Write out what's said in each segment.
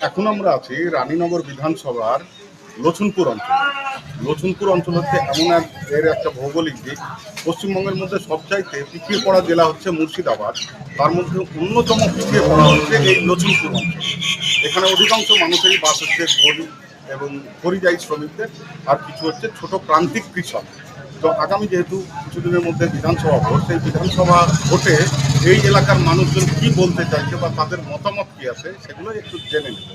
এখন আমরা আছি রানীনগর বিধানসভার লছনপুর অঞ্চল। লছনপুর অঞ্চল হচ্ছে এমন এক এর একটা ভৌগোলিক দিক। পশ্চিমবঙ্গের মধ্যে সবচাইতে পিছিয়ে পড়া জেলা হচ্ছে মুর্শিদাবাদ। তার মধ্যে অন্যতম পিছিয়ে পড়া হচ্ছে এই লছনপুর অঞ্চল। এখানে অধিকাংশ মানুষেরই বাস হচ্ছে গরিব এবং পরিযায়ী শ্রমিকদের, আর কিছু হচ্ছে ছোট প্রান্তিক কৃষক। তো আগামী যেহেতু কিছুদিনের মধ্যে বিধানসভা ভোট, সেই বিধানসভা ভোটে এই এলাকার মানুষজন কি বলতে চাইছে বা তাদের মতামত কি আছে, সেগুলো একটু জেনে নেব।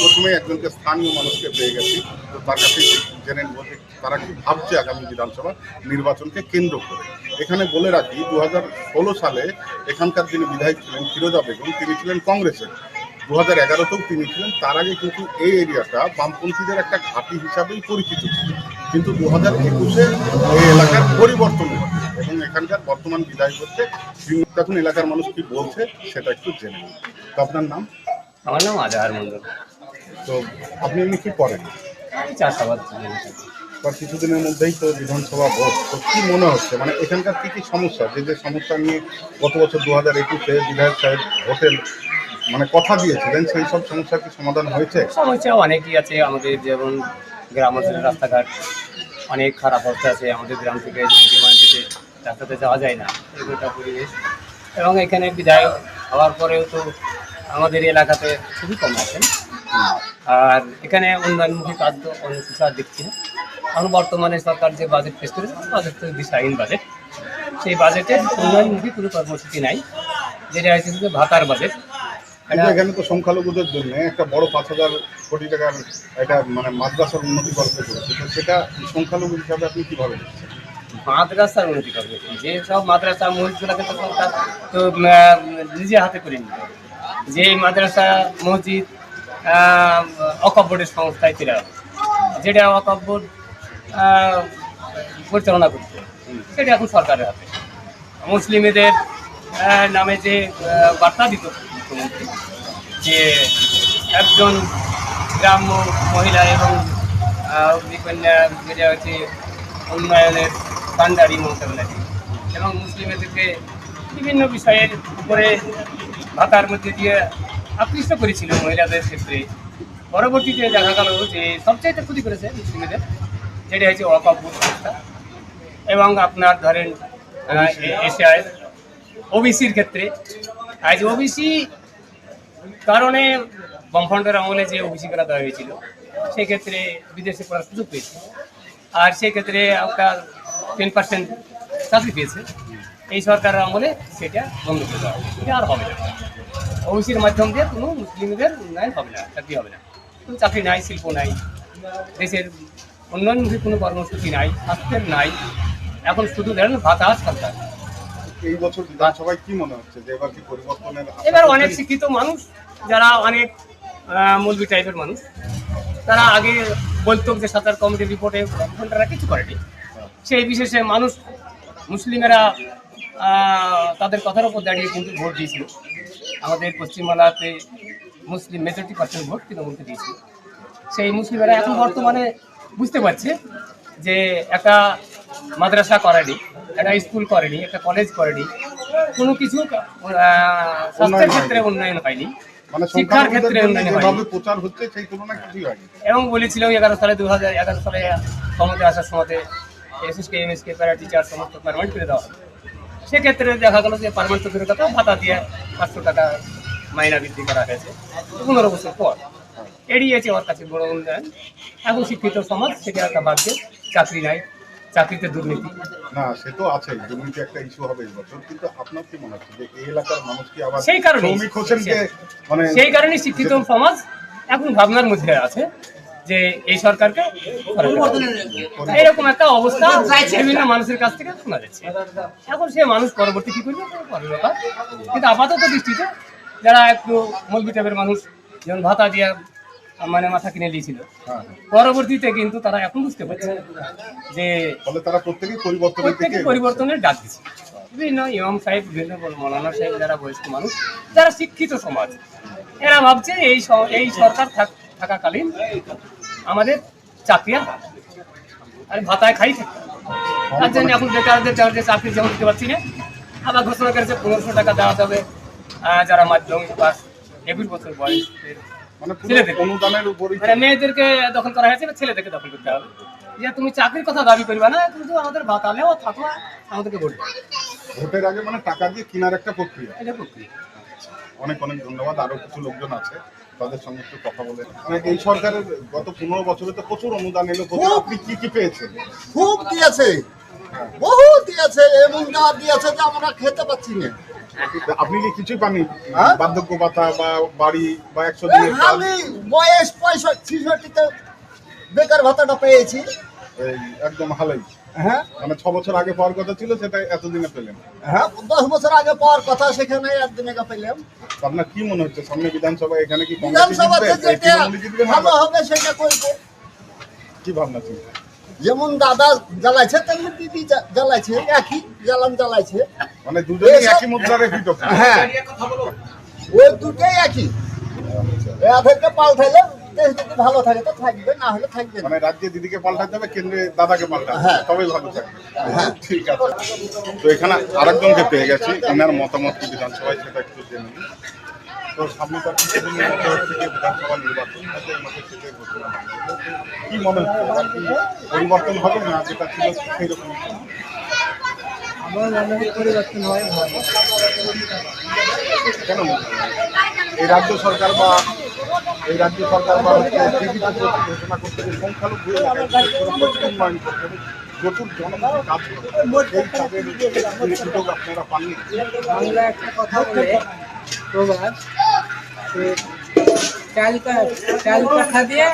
প্রথমে একজনকে স্থানীয় মানুষকে পেয়ে গেছি, তো তার কাছে জেনে নেব যে তারা কি ভাবছে আগামী বিধানসভা নির্বাচনকে কেন্দ্র করে। এখানে বলে রাখি দু হাজার ষোলো সালে এখানকার যিনি বিধায়ক ছিলেন ফিরোজা বেগম, তিনি ছিলেন কংগ্রেসের। দু হাজার এগারোতেও তিনি ছিলেন, তার আগে কিন্তু এই এরিয়াটা বামপন্থীদের একটা ঘাঁটি হিসাবেই পরিচিত ছিল। কিন্তু দু হাজার একুশে এই এলাকার পরিবর্তন ঘটে। এবং এখানকার বর্তমান বিধায়ক করতে এখন এলাকার মানুষ কি বলছে সেটা একটু জেনে নিন। তো আপনার নাম? আমার নাম আজহার মন্ডল তো আপনি এমনি কি করেন? চাষাবাদ কিছুদিনের মধ্যেই তো বিধানসভা ভোট। তো কি মনে হচ্ছে? মানে এখানকার কি কি সমস্যা? যে যে সমস্যা নিয়ে গত বছর দু হাজার একুশে বিধায়ক সাহেব হোটেল মানে কথা দিয়েছিলেন সেই সব সমস্যার কি সমাধান হয়েছে? সমস্যা অনেকই আছে আমাদের যেমন গ্রাম অঞ্চলের রাস্তাঘাট অনেক খারাপ অবস্থা আছে, আমাদের গ্রাম থেকে বিমান যেতে রাস্তাতে যাওয়া যায় না এগুলোটা পরিবেশ। এবং এখানে বিধায়ক হওয়ার পরেও তো আমাদের এলাকাতে খুবই কম আছেন। আর এখানে উন্নয়নমুখী কাজ তো অন্য কিছু আর দেখছি না। এখন বর্তমানে সরকার যে বাজেট পেশ করেছে বাজেট তো দিশাহীন বাজেট সেই বাজেটে উন্নয়নমুখী কোনো কর্মসূচি নাই, যেটা হচ্ছে যে ভাতার বাজেট এখানে তো সংখ্যালঘুদের জন্য একটা বড় পাঁচ হাজার কোটি টাকার একটা মানে মাদ্রাসার উন্নতি করতে চলেছে। তো সেটা সংখ্যালঘু হিসাবে আপনি কীভাবে দেখছেন? মাদ্রাসার উন্নতি করবে। যে সব মাদ্রাসা মসজিদগুলোকে তো সরকার তো নিজে হাতে করে নিতে হবে। যে মাদ্রাসা মসজিদ বোর্ডের সংস্থায় ছিল যেটা অকপ বোর্ড পরিচালনা করছে সেটা এখন সরকারের হাতে। মুসলিমদের নামে যে বার্তা দিত মুখ্যমন্ত্রী যে একজন গ্রাম্য মহিলা এবং অগ্নিকন্যা যেটা হচ্ছে উন্নয়নের মমতা ব্যানার্জি এবং মুসলিমদেরকে বিভিন্ন বিষয়ের উপরে ভাতার মধ্যে দিয়ে আকৃষ্ট করেছিল মহিলাদের ক্ষেত্রে। পরবর্তীতে দেখা গেল যে সবচাইতে ক্ষতি করেছে মুসলিমদের যেটা হচ্ছে সংস্থা এবং আপনার ধরেন এশিয়ায় ওবিসির ক্ষেত্রে। আজ ওবিসি কারণে বামফ্রন্টের আমলে যে ওবিসি করা দেওয়া হয়েছিল, সেক্ষেত্রে বিদেশে পড়ার সুযোগ পেয়েছে। আর সেক্ষেত্রে একটা টেন পার্সেন্ট চাকরি পেয়েছে। এই সরকারের আমলে সেটা বন্ধ করে দেওয়া হবে। আর হবে না। ওবিসির মাধ্যম দিয়ে কোনো মুসলিমদের উন্নয়ন হবে না, চাকরি হবে না। কোনো চাকরি নাই, শিল্প নাই। দেশের উন্নয়নমুখী কোনো কর্মসূচি নাই, স্বাস্থ্যের নাই। এখন শুধু ধরেন ভাতা সরকার। এই বছর বিধানসভায় কি মনে হচ্ছে যে এবার কি পরিবর্তনের এবার অনেক শিক্ষিত মানুষ যারা অনেক মৌলবি টাইপের মানুষ তারা আগে বলতো যে সাঁতার কমিটির রিপোর্টে ঘন্টারা কিছু করেনি। সেই বিশেষে মানুষ মুসলিমেরা তাদের কথার উপর দাঁড়িয়ে কিন্তু ভোট দিয়েছিল। আমাদের পশ্চিমবাংলাতে মুসলিম মেজরিটি পার্সেন্ট ভোট তৃণমূলকে দিয়েছিল। সেই মুসলিমেরা এখন বর্তমানে বুঝতে পারছে যে একটা মাদ্রাসা করেনি একটা স্কুল করেনি একটা কলেজ করেনি। কোনো কিছু স্বাস্থ্যের ক্ষেত্রে উন্নয়ন হয়নি মানে শিক্ষার ক্ষেত্রে উন্নয়ন হয়নি। প্রচার হচ্ছে সেই তুলনায় কিছুই হয়নি এবং বলেছিল এগারো সালে দু হাজার এগারো সালে ক্ষমতা আসার সময়তে এসএসকে এমএসকে প্যারা টিচার সমস্ত পারমানেন্ট করে দেওয়া সেক্ষেত্রে দেখা গেল যে পারমানেন্ট করে কথা ভাতা দিয়ে পাঁচশো টাকা মাইনা বৃদ্ধি করা হয়েছে পনেরো বছর পর। এড়িয়েছে ওর কাছে বড় উন্নয়ন। এখন শিক্ষিত সমাজ সেটা একটা ভাবছে চাকরি নাই। চাকরিতে দুর্নীতি। না সে তো আছে দুর্নীতি একটা ইস্যু হবে এই বছর। কিন্তু আপনার কি মনে হচ্ছে যে এই এলাকার মানুষ কি আবার সেই কারণেই। শ্রমিক হোসেনকে মানে সেই কারণে শিক্ষিত সমাজ এখন ভাবনার মধ্যে আছে যে এই সরকারকে এরকম একটা অবস্থা বিভিন্ন মানুষের কাছ থেকে শোনা যাচ্ছে। এখন সে মানুষ পরবর্তী কি করবে? পরের ব্যাপার। কিন্তু আপাতত দৃষ্টিতে যারা একটু মলবি টাইপের মানুষ যেমন ভাতা দিয়ে মানে মাথা কিনে দিয়েছিল। হ্যাঁ, পরবর্তীতে কিন্তু তারা এখন বুঝতে পারছে যে তারা প্রত্যেকেই পরিবর্তনের প্রত্যেকে পরিবর্তনের ডাক দিচ্ছে। বিভিন্ন ইমাম সাহেব বিভিন্ন মৌলানা সাহেব যারা বয়স্ক মানুষ যারা শিক্ষিত সমাজ এরা ভাবছে এই এই সরকার থাকাকালীন আমাদের চাকরি আর ভাতায় খাই তার জন্য এখন বেকারদের চাকরি চাকরি যেমন দিতে পারছি না আবার ঘোষণা করেছে পনেরোশো টাকা দেওয়া যাবে যারা মাধ্যমিক পাস একুশ বছর ছেলেদের। অনুদানের উপরই মানে মেয়েদেরকে দখল করা হয়েছে ছেলেদেরকে দখল করতে হবে। যে তুমি চাকরির কথা দাবি করবে না কিন্তু আমাদের বাতালেও থাকো আমাদেরকে ভোট দাও। ভোটের আগে মানে টাকা দিয়ে কেনার একটা প্রক্রিয়া। এটা প্রক্রিয়া। অনেক অনেক ধন্যবাদ। আরও কিছু লোকজন আছে তাদের সঙ্গে একটু কথা বলে। মানে এই সরকারের গত পনেরো বছরে তো প্রচুর অনুদান এলো। খুব। আপনি কি কি পেয়েছেন? খুব দিয়েছে। বহু দিয়েছে। এমন যা দিয়েছে যে আমরা খেতে পাচ্ছি না। আপনি কি কিছুই পাননি? হ্যাঁ? বার্ধক্য ভাতা বা বাড়ি বা একশো দিনের আমি বয়স পঁয়ষট্টি ছিষট্টিতে বেকার ভাতাটা পেয়েছি। একদম ভালোই হ্যাঁ? মানে ছ বছর আগে পাওয়ার কথা ছিল সেটা এতদিনে পেলেন। হ্যাঁ দশ বছর আগে পাওয়ার কথা সেখানে একদিনে পেলাম। আপনার কি মনে হচ্ছে সামনে বিধানসভা এখানে কি বিধানসভাতে যেটা? ভালো হবে সেটা করব। কি ভাবনা চিন্তা? যেমন দাদা জ্বালাইছে তেমনি দিদি জ্বালাইছে একই জ্বালান জ্বালাইছে। মানে এসব- একই মুদ্রার রেফিট হ্যাঁ। ওই দুটোই একই। এদেরকে পাল্টাইলে দেশ যদি ভালো থাকে তো থাকবে না হলে থাকবে মানে রাজ্যে দিদিকে পাল্টাতে হবে কেন্দ্রে দাদাকে পাল্টাতে হ্যাঁ। তবেই ভালো থাকবে। ঠিক আছে। তো এখানে আরেকজনকে পেয়ে গেছি। এনার মতামত কি বিধানসভায় সেটা একটু জেনে। তো সামনে বিধানসভা নির্বাচন ঘোষণা হবে। মনে হচ্ছে? পরিবর্তন হবে না যেটা ছিল সেই রকমই আমার মনে হয় পরিবর্তন হয় কেন এই রাজ্য সরকার বা এই রাজ্য সরকার বা ঘোষণা করতে সংখ্যালঘু উন্নয়ন করতে হবে প্রচুর জনগণ কাজ করতে এই সুযোগ আপনারা পাননি? বাংলা একটা কথা বলে প্রবাদ চাল চাল কাঠা দিয়ে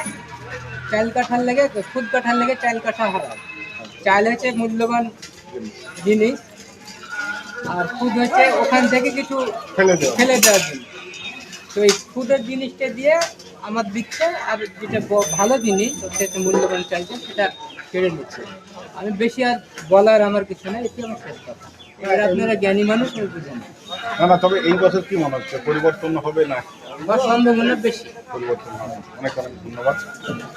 চাল কাঠার লেগে খুদ কাঠার লেগে চাল কাঠা হারায় চাল হচ্ছে মূল্যবান জিনিস। আর খুদ হচ্ছে ওখান থেকে কিছু ফেলে দেওয়া। ফেলে দেওয়ার জিনিস। তো এই ফুডের জিনিসটা দিয়ে আমার দিচ্ছে আর যেটা ভালো জিনিস সেটা মূল্যবান চাইছে সেটা কেড়ে নিচ্ছে। আমি বেশি আর বলার আমার কিছু নেই এটি আমার শেষ কথা। এবার আপনারা জ্ঞানী মানুষ বুঝেন না। না তবে এই বছর কি মনে হচ্ছে? পরিবর্তন হবে না? সম্ভাবনা বেশি। পরিবর্তন ধন্যবাদ।